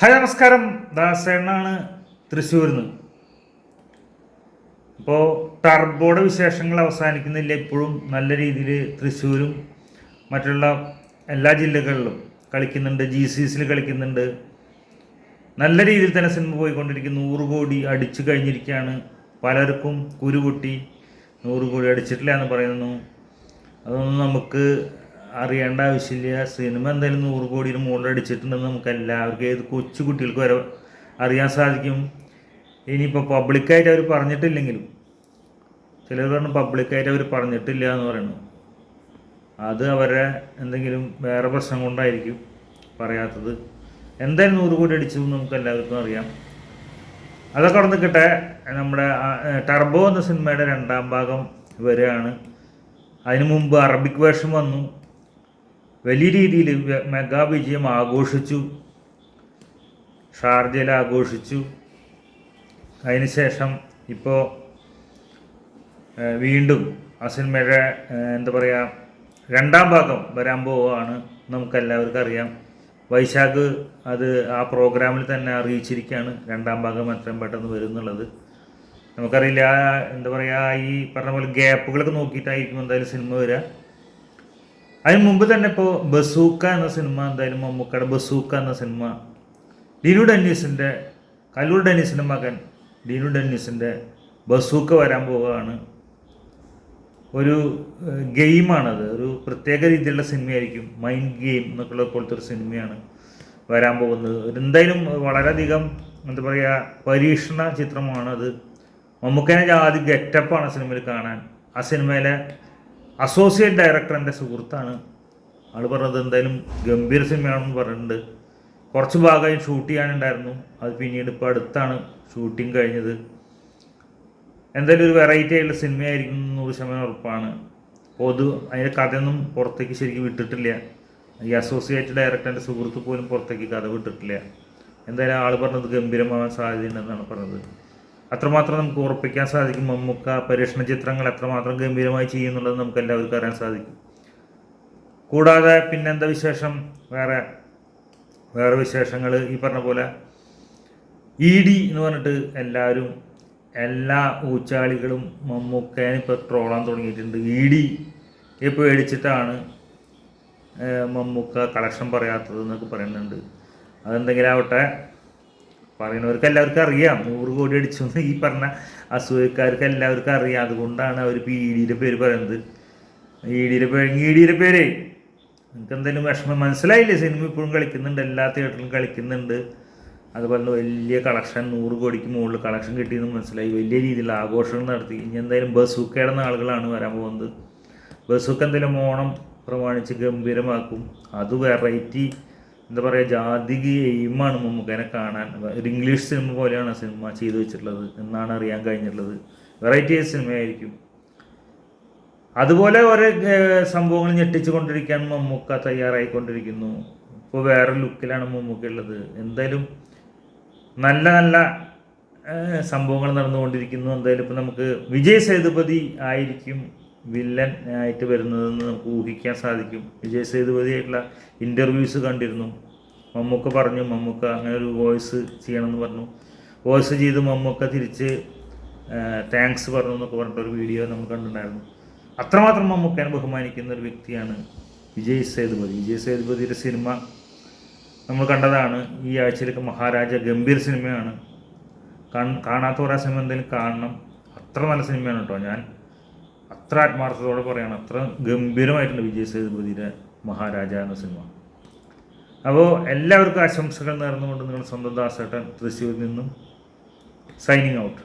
Hi നമസ്കാരം. ദാസേണ്ണാണ് തൃശ്ശൂരിൽ നിന്ന് ഇപ്പോൾ ടർബോയുടെ വിശേഷങ്ങൾ അവസാനിക്കുന്നില്ല. ഇപ്പോഴും നല്ല രീതിയിൽ തൃശ്ശൂരും മറ്റുള്ള എല്ലാ ജില്ലകളിലും കളിക്കുന്നുണ്ട്. ജി സി സിയിൽ കളിക്കുന്നുണ്ട്. നല്ല രീതിയിൽ തന്നെ സിനിമ പോയിക്കൊണ്ടിരിക്കുന്നു. നൂറ് കോടി അടിച്ചു കഴിഞ്ഞിരിക്കുകയാണ്. പലർക്കും കുരുപൊട്ടി നൂറ് കോടി അടിച്ചിട്ടില്ല എന്ന് പറയുന്നു. അതൊന്നും നമുക്ക് അറിയേണ്ട ആവശ്യമില്ല. സിനിമ എന്തായാലും നൂറ് കോടിയുടെ മുകളിൽ അടിച്ചിട്ടുണ്ടെന്ന് നമുക്ക് എല്ലാവർക്കും ഏത് കൊച്ചു കുട്ടികൾക്ക് വരെ അറിയാൻ സാധിക്കും. ഇനിയിപ്പോൾ പബ്ലിക്കായിട്ട് അവർ പറഞ്ഞിട്ടില്ലെങ്കിലും ചിലർ പറഞ്ഞു പബ്ലിക്കായിട്ട് അവർ പറഞ്ഞിട്ടില്ല എന്ന് പറയുന്നു. അത് അവരെ എന്തെങ്കിലും വേറെ പ്രശ്നം കൊണ്ടായിരിക്കും പറയാത്തത്. എന്തായാലും നൂറ് കോടി അടിച്ചു എന്ന് നമുക്ക് എല്ലാവർക്കും അറിയാം. അതൊക്കെ അവിടെ നമ്മുടെ ടർബോ എന്ന സിനിമയുടെ രണ്ടാം ഭാഗം വരികയാണ്. അതിനു മുമ്പ് അറബിക് വേഷം വന്നു. വലിയ രീതിയിൽ മെഗാവിജയം മെഗാ വിജയം ആഘോഷിച്ചു. ഷാർജയിൽ ആഘോഷിച്ചു അതിനുശേഷം ഇപ്പോൾ വീണ്ടും ആ സിനിമയുടെ എന്താ പറയുക രണ്ടാം ഭാഗം വരാൻ പോവുകയാണ്. നമുക്കെല്ലാവർക്കും അറിയാം. വൈശാഖ് അത് ആ പ്രോഗ്രാമിൽ തന്നെ അറിയിച്ചിരിക്കുകയാണ്. രണ്ടാം ഭാഗം എത്രയും പെട്ടെന്ന് വരും എന്നുള്ളത്. നമുക്കറിയില്ല എന്താ പറയുക ഈ പറഞ്ഞ പോലെ ഗ്യാപ്പുകളൊക്കെ നോക്കിയിട്ടായിരിക്കും എന്തായാലും സിനിമ വരിക. അതിന് മുമ്പ് തന്നെ ഇപ്പോൾ ബസൂക്ക എന്ന സിനിമ എന്തായാലും മമ്മൂക്കയുടെ ബസൂക്ക എന്ന സിനിമ ഡീനു ഡെന്നീസിന്റെ കല്ലൂർ ഡെന്നീസിന്റെ മകൻ ഡീനു ഡെന്നീസിന്റെ ബസൂക്ക വരാൻ പോവുകയാണ്. ഒരു ഗെയിമാണത്. ഒരു പ്രത്യേക രീതിയിലുള്ള സിനിമയായിരിക്കും. മൈൻഡ് ഗെയിം എന്നൊക്കെയുള്ള പോലത്തെ ഒരു സിനിമയാണ് വരാൻ പോകുന്നത്. എന്തായാലും വളരെയധികം എന്താ പറയുക പരീക്ഷണ ചിത്രമാണത്. മമ്മൂക്കേനെ ജാതി ഗെറ്റപ്പാണ് സിനിമയിൽ കാണാൻ. ആ സിനിമയിലെ അസോസിയേറ്റ് ഡയറക്ടർ എന്റെ സുഹൃത്താണ്. ആൾ പറഞ്ഞത് എന്തായാലും ഗംഭീര സിനിമയാണെന്ന് പറഞ്ഞിട്ടുണ്ട്. കുറച്ച് ഭാഗമായി ഷൂട്ട് ചെയ്യാനുണ്ടായിരുന്നു. അത് പിന്നീട് ഇപ്പോൾ അടുത്താണ് ഷൂട്ടിംഗ് കഴിഞ്ഞത്. എന്തായാലും ഒരു വെറൈറ്റി ആയിട്ടുള്ള സിനിമയായിരിക്കും നൂറ് ശതമാനം ഉറപ്പാണ്. പൊതു അതിന്റെ കഥയൊന്നും പുറത്തേക്ക് ശരിക്കും വിട്ടിട്ടില്ല. ഈ അസോസിയേറ്റ് ഡയറക്ടറിന്റെ സുഹൃത്ത് പോലും പുറത്തേക്ക് കഥ വിട്ടിട്ടില്ല. എന്തായാലും ആൾ പറഞ്ഞത് ഗംഭീരമാവാൻ സാധ്യതയുണ്ടെന്നാണ് പറഞ്ഞത്. അത്രമാത്രം നമുക്ക് ഉറപ്പിക്കാൻ സാധിക്കും. മമ്മൂക്ക പരീക്ഷണ ചിത്രങ്ങൾ എത്രമാത്രം ഗംഭീരമായി ചെയ്യുന്നുള്ളത് നമുക്ക് എല്ലാവർക്കും അറിയാൻ സാധിക്കും. കൂടാതെ പിന്നെന്താ വിശേഷം? വേറെ വേറെ വിശേഷങ്ങൾ ഈ പറഞ്ഞ പോലെ ഇ ഡി എന്ന് പറഞ്ഞിട്ട് എല്ലാവരും എല്ലാ ഊച്ചാളികളും മമ്മൂക്കേനെ ഇപ്പോൾ ട്രോളാൻ തുടങ്ങിയിട്ടുണ്ട്. ഇ ഡി പേടിച്ചിട്ടാണ് ഏഹ്, മമ്മൂക്ക കളക്ഷൻ പറയാത്തത് എന്നൊക്കെ പറയുന്നുണ്ട്. അതെന്തെങ്കിലും ആവട്ടെ. പറയുന്നവർക്ക് എല്ലാവർക്കും അറിയാം. നൂറ് കോടി അടിച്ചു ഈ പറഞ്ഞ അസൂയക്കാർക്ക് എല്ലാവർക്കും അറിയാം. അതുകൊണ്ടാണ് അവർ ഇപ്പോൾ ഇ ഡിയുടെ പേര് പറയുന്നത്. ഇ ഡിയുടെ പേര് ഇ ഡിയുടെ പേര്. നിങ്ങൾക്ക് എന്തെങ്കിലും വിഷമം? മനസ്സിലായില്ലേ? സിനിമ ഇപ്പോഴും കളിക്കുന്നുണ്ട്. എല്ലാ തിയേറ്ററിലും കളിക്കുന്നുണ്ട്. അതുപോലെ വലിയ കളക്ഷൻ നൂറ് കോടിക്ക് മുകളിൽ കളക്ഷൻ കിട്ടിയെന്ന് മനസ്സിലായി. വലിയ രീതിയിലുള്ള ആഘോഷങ്ങൾ നടത്തി. ഇനി എന്തായാലും ബസൂക്കയുടെ ആളുകളാണ് വരാൻ പോകുന്നത്. ബസൂക്ക എന്തെങ്കിലും ഓണം പ്രമാണിച്ച് ഗംഭീരമാക്കും. അത് വെറൈറ്റി എന്താ പറയുക ജാതിക എയിമാണ് മമ്മൂക്കനെ കാണാൻ. ഒരു ഇംഗ്ലീഷ് സിനിമ പോലെയാണ് ആ സിനിമ ചെയ്തു വെച്ചിട്ടുള്ളത് എന്നാണ് അറിയാൻ കഴിഞ്ഞിട്ടുള്ളത്. വെറൈറ്റി സിനിമയായിരിക്കും. അതുപോലെ ഓരോ സംഭവങ്ങൾ ഞെട്ടിച്ചു കൊണ്ടിരിക്കാൻ മമ്മൂക്ക തയ്യാറായിക്കൊണ്ടിരിക്കുന്നു. ഇപ്പോൾ വേറെ ലുക്കിലാണ് മമ്മൂക്ക ഉള്ളത്. എന്തായാലും നല്ല നല്ല സംഭവങ്ങൾ നടന്നുകൊണ്ടിരിക്കുന്നു. എന്തായാലും ഇപ്പം നമുക്ക് വിജയ് സേതുപതി ആയിരിക്കും. വില്ലൻ ആയിട്ട് വരുന്നതെന്ന് നമുക്ക് ഊഹിക്കാൻ സാധിക്കും. വിജയ് സേതുപതിയായിട്ടുള്ള ഇന്റർവ്യൂസ് കണ്ടിരുന്നു. മമ്മൂക്ക പറഞ്ഞു മമ്മൂക്ക അങ്ങനെ ഒരു വോയിസ് ചെയ്യണമെന്ന് പറഞ്ഞു. വോയിസ് ചെയ്ത് മമ്മൂക്ക തിരിച്ച് താങ്ക്സ് പറഞ്ഞു എന്നൊക്കെ പറഞ്ഞിട്ടൊരു വീഡിയോ നമ്മൾ കണ്ടിട്ടുണ്ടായിരുന്നു. അത്രമാത്രം മമ്മൂക്കനെ ബഹുമാനിക്കുന്ന ഒരു വ്യക്തിയാണ് വിജയ് സേതുപതി. വിജയ് സേതുപതിയുടെ സിനിമ നമ്മൾ കണ്ടതാണ്. ഈ ആഴ്ചയിലൊക്കെ മഹാരാജ ഗംഭീർ സിനിമയാണ്. കാണാത്തവർ കാണാത്ത കുറേ സിനിമ എന്തെങ്കിലും കാണണം. അത്ര നല്ല സിനിമയാണ് കേട്ടോ ഞാൻ. അത്ര ആത്മാർത്ഥതയോടെ പറയുകയാണ് അത്ര ഗംഭീരമായിട്ടുണ്ട് വിജയ് സേതുപതിയുടെ മഹാരാജ എന്ന സിനിമ. അപ്പോൾ എല്ലാവർക്കും ആശംസകൾ നേർന്നുകൊണ്ട് നിങ്ങൾ സ്വന്തം ദാസേട്ടൻ തൃശ്ശൂരിൽ നിന്നും സൈനിങ് ഔട്ട്